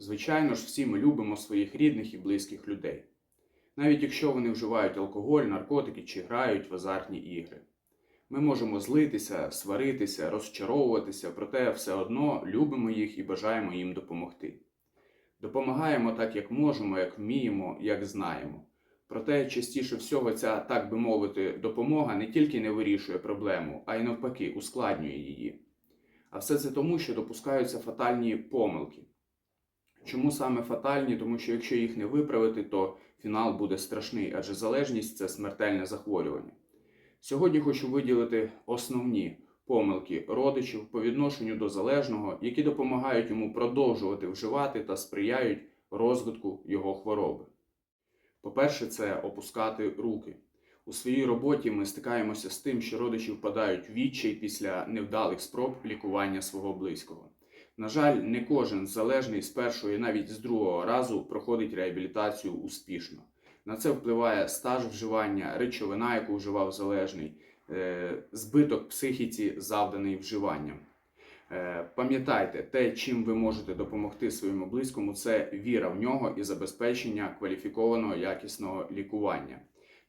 Звичайно ж, всі ми любимо своїх рідних і близьких людей, навіть якщо вони вживають алкоголь, наркотики чи грають в азартні ігри. Ми можемо злитися, сваритися, розчаровуватися, проте все одно любимо їх і бажаємо їм допомогти. Допомагаємо так, як можемо, як вміємо, як знаємо. Проте частіше всього ця, так би мовити, допомога не тільки не вирішує проблему, а й навпаки ускладнює її. А все це тому, що допускаються фатальні помилки. Чому саме фатальні? Тому що якщо їх не виправити, то фінал буде страшний, адже залежність це смертельне захворювання. Сьогодні хочу виділити основні помилки родичів по відношенню до залежного, які допомагають йому продовжувати вживати та сприяють розвитку його хвороби. По-перше, це опускати руки. У своїй роботі ми стикаємося з тим, що родичі впадають в відчай після невдалих спроб лікування свого близького. На жаль, не кожен залежний з першого і навіть з другого разу проходить реабілітацію успішно. На це впливає стаж вживання, речовина, яку вживав залежний, е, збиток психіці, завданий вживанням. Е, Пам'ятайте, те, чим ви можете допомогти своєму близькому, це віра в нього і забезпечення кваліфікованого якісного лікування.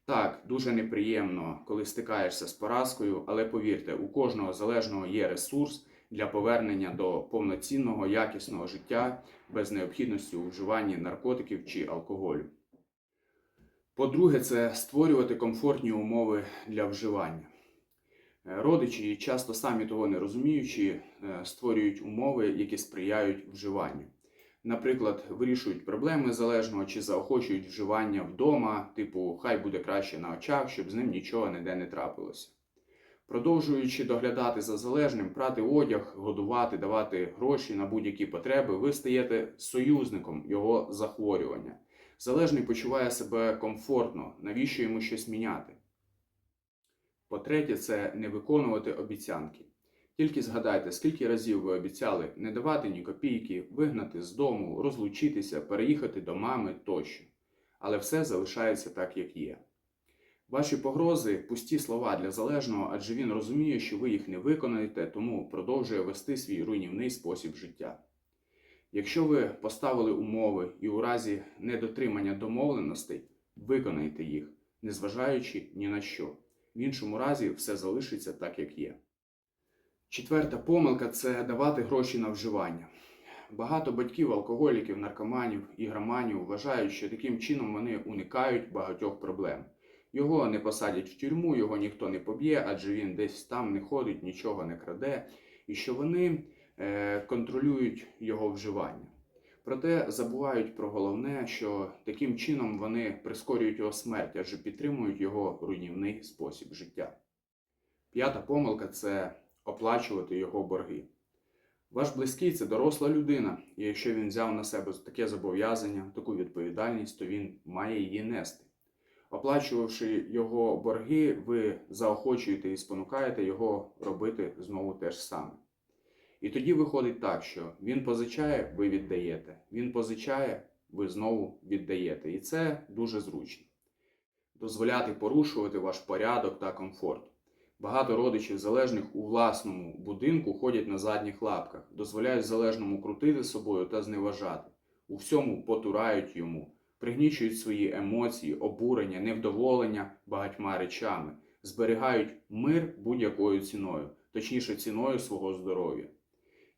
Так, дуже неприємно, коли стикаєшся з поразкою, але повірте, у кожного залежного є ресурс для повернення до повноцінного якісного життя без необхідності у вживанні наркотиків чи алкоголю. По-друге, це створювати комфортні умови для вживання. Е, Родичі, часто самі того не розуміючи, е, створюють умови, які сприяють вживанню. Наприклад, вирішують проблеми залежного чи заохочують вживання вдома, типу хай буде краще на очах, щоб з ним нічого ніде не трапилося. Продовжуючи доглядати за залежним, прати одяг, годувати, давати гроші на будь-які потреби, ви стаєте союзником його захворювання. Залежний почуває себе комфортно, навіщо йому щось міняти. По-третє, це не виконувати обіцянки. Тільки згадайте, скільки разів ви обіцяли не давати ні копійки, вигнати з дому, розлучитися, переїхати до мами тощо. Але все залишається так, як є. Ваші погрози пусті слова для залежного, адже він розуміє, що ви їх не виконаєте, тому продовжує вести свій руйнівний спосіб життя. Якщо ви поставили умови і у разі недотримання домовленостей, виконайте їх, незважаючи ні на що. В іншому разі все залишиться так, як є. Четверта помилка це давати гроші на вживання. Багато батьків, алкоголіків, наркоманів, ігроманів вважають, що таким чином вони уникають багатьох проблем. Його не посадять в тюрму, його ніхто не поб'є, адже він десь там не ходить, нічого не краде, і що вони е, контролюють його вживання. Проте забувають про головне, що таким чином вони прискорюють його смерть, адже підтримують його руйнівний спосіб життя. П'ята помилка це оплачувати його борги. Ваш близький це доросла людина, і якщо він взяв на себе таке зобов'язання, таку відповідальність, то він має її нести. Оплачувавши його борги, ви заохочуєте і спонукаєте його робити знову те ж саме. І тоді виходить так, що він позичає, ви віддаєте. Він позичає, ви знову віддаєте. І це дуже зручно. Дозволяти порушувати ваш порядок та комфорт. Багато родичів залежних у власному будинку ходять на задніх лапках, дозволяють залежному крутити собою та зневажати. У всьому потурають йому, пригнічують свої емоції, обурення, невдоволення багатьма речами, зберігають мир будь-якою ціною, точніше ціною свого здоров'я.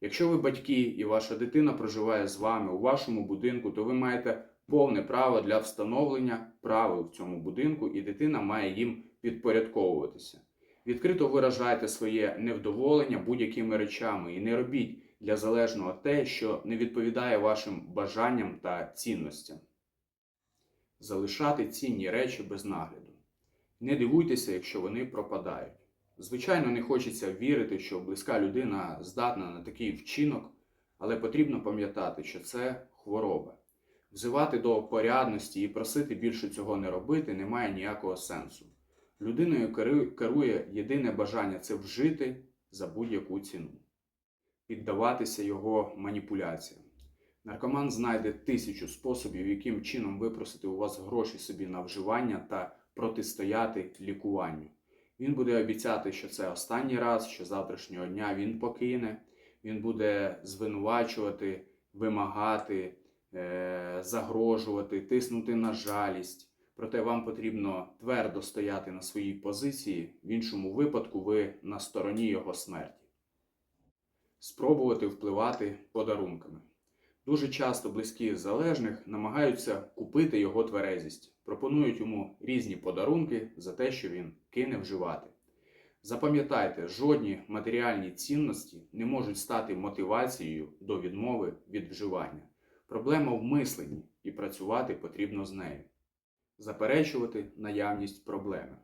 Якщо ви батьки і ваша дитина проживає з вами у вашому будинку, то ви маєте повне право для встановлення правил в цьому будинку, і дитина має їм підпорядковуватися. Відкрито виражайте своє невдоволення будь-якими речами і не робіть для залежного те, що не відповідає вашим бажанням та цінностям. Залишати цінні речі без нагляду. Не дивуйтеся, якщо вони пропадають. Звичайно, не хочеться вірити, що близька людина здатна на такий вчинок, але потрібно пам'ятати, що це хвороба. Взивати до порядності і просити більше цього не робити немає ніякого сенсу. Людиною керує єдине бажання це вжити за будь-яку ціну, піддаватися його маніпуляціям. Наркоман знайде тисячу способів, яким чином випросити у вас гроші собі на вживання та протистояти лікуванню. Він буде обіцяти, що це останній раз, що завтрашнього дня він покине, він буде звинувачувати, вимагати, е, загрожувати, тиснути на жалість. Проте вам потрібно твердо стояти на своїй позиції, в іншому випадку ви на стороні його смерті. Спробувати впливати подарунками. Дуже часто близькі залежних намагаються купити його тверезість, пропонують йому різні подарунки за те, що він кине вживати. Запам'ятайте, жодні матеріальні цінності не можуть стати мотивацією до відмови від вживання. Проблема в мисленні, і працювати потрібно з нею. Заперечувати наявність проблеми.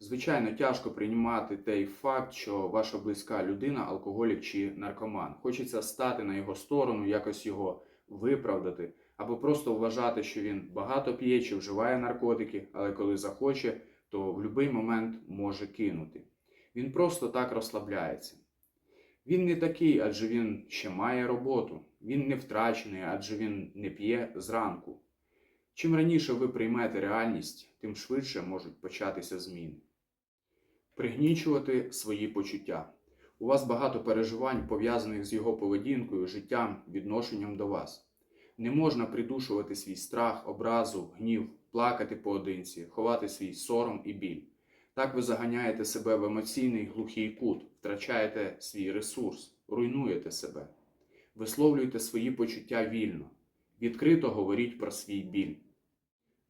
Звичайно, тяжко приймати той факт, що ваша близька людина алкоголік чи наркоман. Хочеться стати на його сторону, якось його виправдати, або просто вважати, що він багато п'є чи вживає наркотики, але коли захоче, то в будь-який момент може кинути. Він просто так розслабляється. Він не такий, адже він ще має роботу. Він не втрачений, адже він не п'є зранку. Чим раніше ви приймете реальність, тим швидше можуть початися зміни. Пригнічувати свої почуття. У вас багато переживань, пов'язаних з його поведінкою, життям, відношенням до вас. Не можна придушувати свій страх, образу, гнів, плакати поодинці, ховати свій сором і біль. Так ви заганяєте себе в емоційний глухий кут, втрачаєте свій ресурс, руйнуєте себе. Висловлюйте свої почуття вільно, відкрито говоріть про свій біль.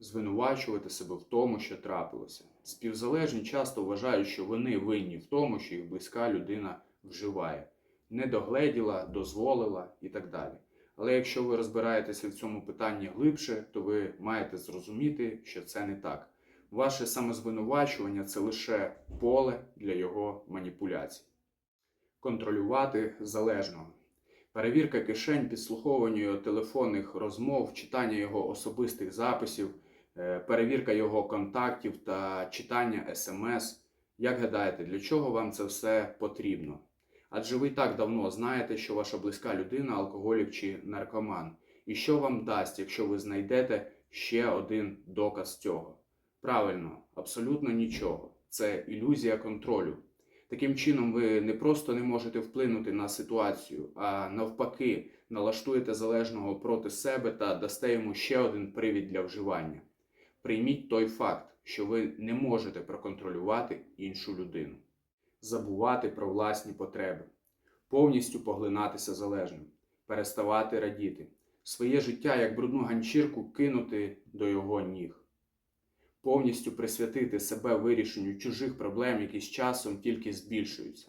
Звинувачувати себе в тому, що трапилося. Співзалежні часто вважають, що вони винні в тому, що їх близька людина вживає, не догледіла, дозволила і так далі. Але якщо ви розбираєтеся в цьому питанні глибше, то ви маєте зрозуміти, що це не так. Ваше самозвинувачування це лише поле для його маніпуляцій. Контролювати залежного. Перевірка кишень, підслуховування його телефонних розмов, читання його особистих записів, перевірка його контактів та читання смс. Як гадаєте, для чого вам це все потрібно? Адже ви так давно знаєте, що ваша близька людина алкоголік чи наркоман. І що вам дасть, якщо ви знайдете ще один доказ цього? Правильно, абсолютно нічого. Це ілюзія контролю. Таким чином, ви не просто не можете вплинути на ситуацію, а навпаки, налаштуєте залежного проти себе та дасте йому ще один привід для вживання. Прийміть той факт, що ви не можете проконтролювати іншу людину, забувати про власні потреби, повністю поглинатися залежним, переставати радіти, своє життя як брудну ганчірку кинути до його ніг повністю присвятити себе вирішенню чужих проблем, які з часом тільки збільшуються.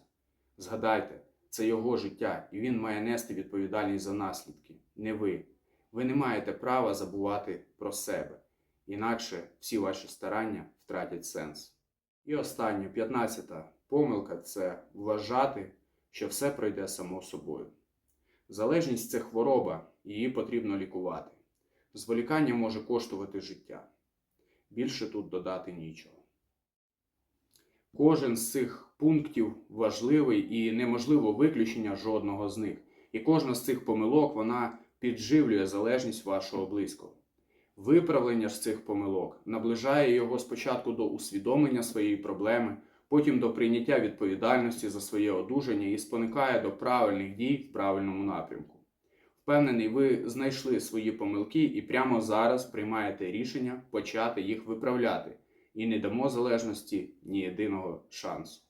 Згадайте, це його життя, і він має нести відповідальність за наслідки, не ви. Ви не маєте права забувати про себе, інакше всі ваші старання втратять сенс. І останнє, 15-та помилка це вважати, що все пройде само собою. Залежність це хвороба, її потрібно лікувати. Зволікання може коштувати життя. Більше тут додати нічого. Кожен з цих пунктів важливий і неможливо виключення жодного з них. І кожна з цих помилок вона підживлює залежність вашого близького. Виправлення ж цих помилок наближає його спочатку до усвідомлення своєї проблеми, потім до прийняття відповідальності за своє одужання і спонукає до правильних дій в правильному напрямку. Впевнений, ви знайшли свої помилки і прямо зараз приймаєте рішення почати їх виправляти і не дамо залежності ні єдиного шансу.